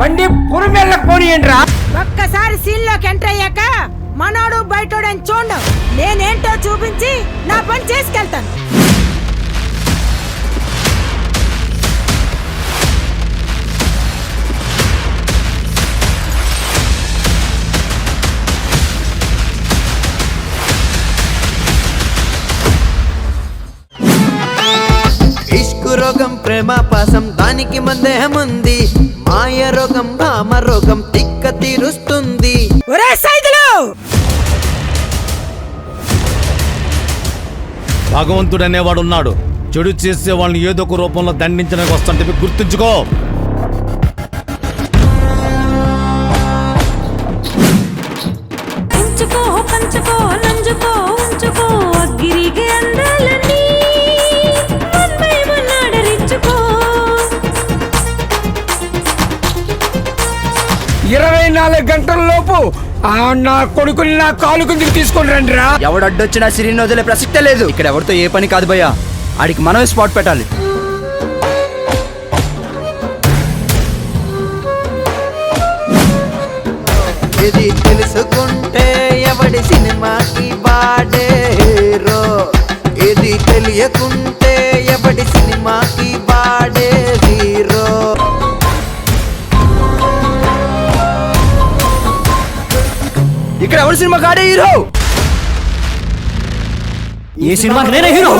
బండి పురమెల్ల పోనీయండి ఒక్కసారి సీన్లోకి ఎంటర్ అయ్యాక మనోడు బయటోడని చూడు. నేనేంటో చూపించి నా పని చేసుకెళ్తాను. ఇష్కు రోగం ప్రేమ పాసం దానికి మందేహం ఉంది మాయ రోగం భామ రోగం తిక్క తీరుస్తుంది. ఒరే సైదులు! భగవంతుడు అనేవాడు ఉన్నాడు చెడు చేసే వాళ్ళని ఏదో ఒక రూపంలో దండించడానికి వస్తుంటే గుర్తుంచుకో. ఇరవై నాలుగు గంటల లోపు నా కొడుకుని నా కాలు కిందకి తీసుకొని రండి రా ఎవడడ్డొచ్చినా సిరిని వదిలే ప్రసక్తే లేదు. ఇక్కడ ఎవరితో ఏ పని కాదు భయ్యా. ఆడికి మనమే స్పాట్ పెట్టాలి. ఇది తెలుసుకుంటే ఎవడి సినిమాకి వాడే హీరో ఇది తెలియకుంటే ఎవడి సినిమాకి ఎవరి సినిమా కాడే హీరో? ఏ సినిమాకి నేనే హీరో?